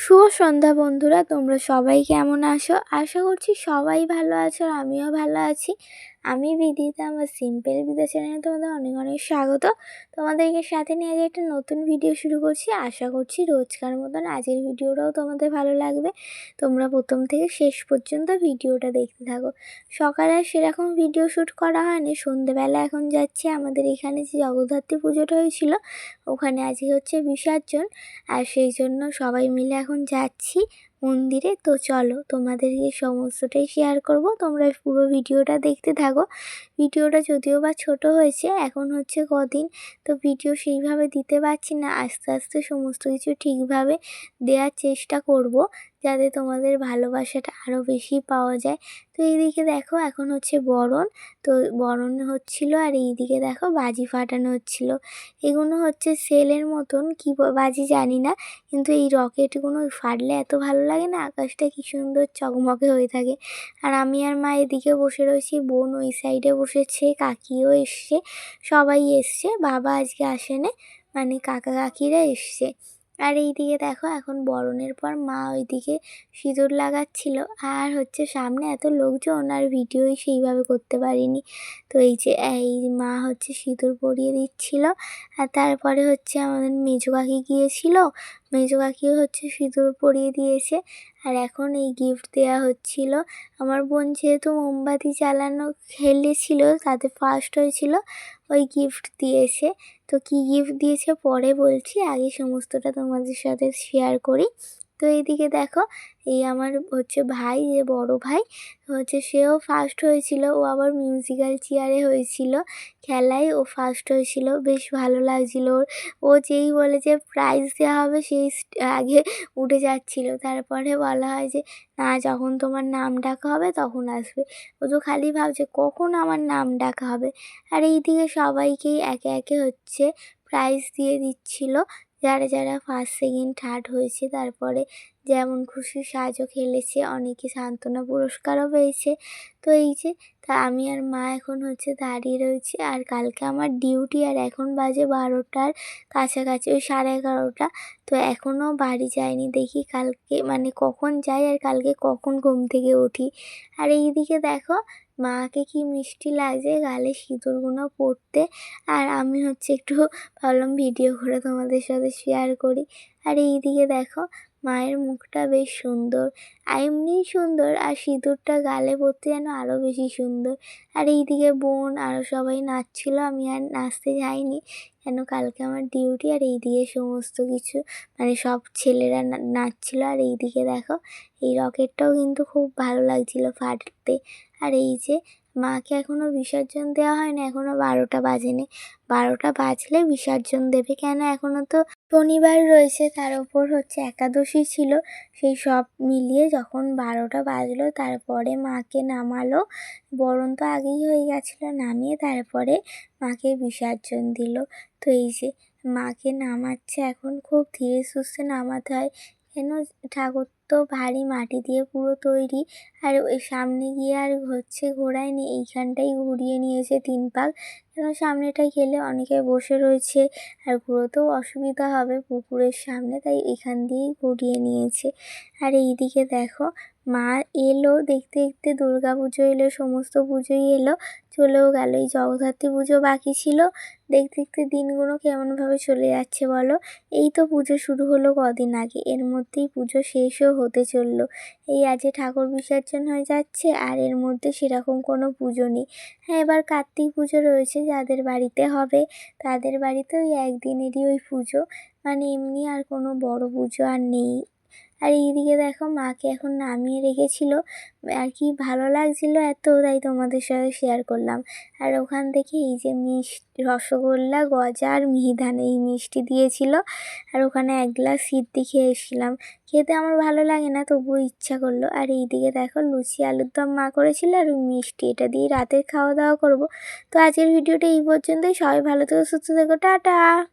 শুভ সন্ধ্যা বন্ধুরা, তোমরা সবাই কেমন আসো আশা করছি সবাই ভালো আছো আমিও ভালো আছি। আমি বিদিতা আমার সিম্পল বিদা চ্যানেলে তোমাদের অনেক অনেক স্বাগত। তোমাদেরকে সাথে নিয়ে আজ একটা নতুন ভিডিও শুরু করছি। আশা করছি রোজকার মতন আজকের ভিডিওটাও তোমাদের ভালো লাগবে। তোমরা প্রথম থেকে শেষ পর্যন্ত ভিডিওটা দেখতে থাকো। সকালে সেরকম ভিডিও শ্যুট করা হয়নি। সন্ধেবেলা এখন যাচ্ছে। আমাদের এখানে যে জগদ্ধাত্রী পুজোটা হয়েছিল, ওখানে আজকে হচ্ছে বিসর্জন। আর সেই জন্য সবাই মিলে এখন যাচ্ছি। মন্দিরে। তো চলো, তোমাদেরকে সমস্তটাই শেয়ার করব। তোমরা পুরো ভিডিওটা দেখতে থাকো। ভিডিওটা যদিও বা ছোট হয়েছে, এখন হচ্ছে কদিন। তো ভিডিও সেইভাবে দিতে পারছি না। আস্তে আস্তে সমস্ত কিছু ঠিকভাবে দেওয়ার চেষ্টা করব। যাতে তোমাদের ভালোবাসাটা আরও বেশি পাওয়া যায়। তো এইদিকে দেখো এখন হচ্ছে বরণ। তো বরণ হচ্ছিল আর এইদিকে দেখো বাজি ফাটানো হচ্ছিল। এগুলো হচ্ছে সেলের মতন। কী বাজি জানি না, কিন্তু এই রকেটগুলো ফাটলে এত ভালো লাগে না, আকাশটা কি সুন্দর চকমকে হয়ে থাকে। আর আমি আর মা এদিকে বসে রয়েছি, বোন ওই সাইডে বসেছে, কাকিও এসছে, সবাই এসছে, বাবা আজকে আসেনে মানে কাকা কাকিরা এসছে। আর এইদিকে দেখো এখন বরণের পর মা ওইদিকে সিঁদুর লাগাচ্ছিল। আর হচ্ছে সামনে এত লোকজন আর ভিডিওই সেইভাবে করতে পারিনি। তো এই যে, এই মা হচ্ছে সিঁদুর পরিয়ে দিচ্ছিল। আর তারপরে হচ্ছে আমাদের মেজো কাকি গিয়েছিল। মেজো কাকিও হচ্ছে সিঁদুর পরিয়ে দিয়েছে। আর এখন এই গিফট দেওয়া হচ্ছিল। আমার বোন যেহেতু মোমবাতি জ্বালানো খেলেছিল, তাতে ফার্স্ট হয়েছিল। ওই গিফট দিয়েছে। তো কি গিফট দিয়েছে? পরে বলছি, আগে সমস্তটা তোমাদের সাথে শেয়ার করি। তো এইদিকে দেখো, এই আমার হচ্ছে ভাই, যে বড় ভাই, হচ্ছে সেও ফার্স্ট হয়েছিল। ও আবার মিউজিক্যাল চেয়ারে হয়েছিল খেলায়। ও ফার্স্ট হয়েছিল। বেশ ভালো লাগছিল ওর। ও যেই বলে যে প্রাইজ দেওয়া হবে, সেই আগে উঠে যাচ্ছিল। তারপরে বলা হয় যে, না, যখন তোমার নাম ডাকা হবে, তখন আসবে। ও তো খালি ভাবছে, কখন আমার নাম ডাকা হবে? আর এইদিকে সবাইকেই একে একে হচ্ছে প্রাইজ দিয়ে দিচ্ছিল। যারা যারা ফার্স্ট সেকেন্ড থার্ড হয়েছে তারপরে যেমন খুশি সাহায্য খেলেছে অনেকে সান্ত্বনা পুরস্কারও পেয়েছে। তো এই যে, তা আমি আর মা এখন হচ্ছে দাঁড়িয়ে রয়েছি আর কালকে আমার ডিউটি আর এখন বাজে বারোটার কাছাকাছি, ওই সাড়ে এগারোটা। তো এখনও বাড়ি যায়নি দেখি কালকে মানে কখন যাই আর কালকে কখন ঘুম থেকে উঠি। আর এইদিকে দেখো, মাকে কি মিষ্টি লাগছে গালে সিঁদুরগুলো পরতে আর আমি হচ্ছে একটু ভাবলাম ভিডিও করে তোমাদের সাথে শেয়ার করি। আর এইদিকে দেখো মায়ের মুখটা বেশ সুন্দর। আর এমনিই সুন্দর, আর সিঁদুরটা গালে পরতে যেন আরও বেশি সুন্দর। আর এইদিকে বোন আরও সবাই নাচছিল, আমি আর নাচতে যাইনি। কেন কালকে আমার ডিউটি আর এইদিকে সমস্ত কিছু মানে সব ছেলেরা নাচছিল। আর এইদিকে দেখো, এই রকেটটাও কিন্তু খুব ভালো লাগছিল ফাটতে। আর এই যে মাকে এখনও বিসর্জন দেওয়া হয়নি এখনও বারোটা বাজেনি। বারোটা বাজলে বিসর্জন দেবে কেন? এখনও তো শনিবার রয়েছে, তার ওপর হচ্ছে একাদশী ছিল। সেই সব মিলিয়ে যখন বারোটা বাজলো, তারপরে মাকে নামালো। বরণ তো আগেই হয়ে গেছিল, নামিয়ে তারপরে মাকে বিসর্জন দিল। তো এই যে মাকে নামাচ্ছে, এখন খুব ধীরে সুস্থে নামাতে হয়। কেন ঠাকুর তো ভারী মাটি দিয়ে পুরো তৈরি। আর ওই সামনে গিয়ে আর হচ্ছে ঘোরায়নি এইখানটাই ঘুরিয়ে নিয়েছে তিন পাক। কেন সামনেটায় গেলে অনেকে বসে রয়েছে আর ঘুরোতেও অসুবিধা হবে পুকুরের সামনে, তাই এখান দিয়েই ঘুরিয়ে নিয়েছে। আর এইদিকে দেখো, মা এলো, দেখতে দেখতে দুর্গা পুজো এলো, সমস্ত পুজোই এলো, চলেও গেল। এই জগদ্ধাত্রী পুজো বাকি ছিল, দেখতে দেখতে দিনগুলো কেমনভাবে চলে যাচ্ছে বলো? এই তো পুজো শুরু হলো কদিন আগে, এর মধ্যেই পুজো শেষও হতে চলল। এই আজকে ঠাকুর বিসর্জন হয়ে যাচ্ছে, আর এর মধ্যে সেরকম কোনো পুজো নেই। হ্যাঁ এবার কার্তিক পুজো রয়েছে যাদের বাড়িতে হবে, তাদের বাড়িতে ওই একদিনেরই ওই পুজো। মানে এমনি আর কোনো বড়ো পুজো আর নেই। আর এইদিকে দেখো মাকে এখন নামিয়ে রেখেছিল। আর কি ভালো লাগছিল এত, তাই তোমাদের সাথে শেয়ার করলাম। আর ওখান থেকে এই যে মিষ্টি রসগোল্লা, গজা আর মিহিদান এই মিষ্টি দিয়েছিল। আর ওখানে এক গ্লাস সিদ্ধি খেয়েছিলাম। খেতে আমার ভালো লাগে না, তবুও ইচ্ছা করল। আর এইদিকে দেখো লুচি, আলুর দম মা করেছিল আর মিষ্টি এটা দিয়ে রাতের খাওয়া দাওয়া করব। তো আজকের ভিডিওটা এই পর্যন্তই। সবাই ভালো থেকো, সুস্থ থেকো, টাটা!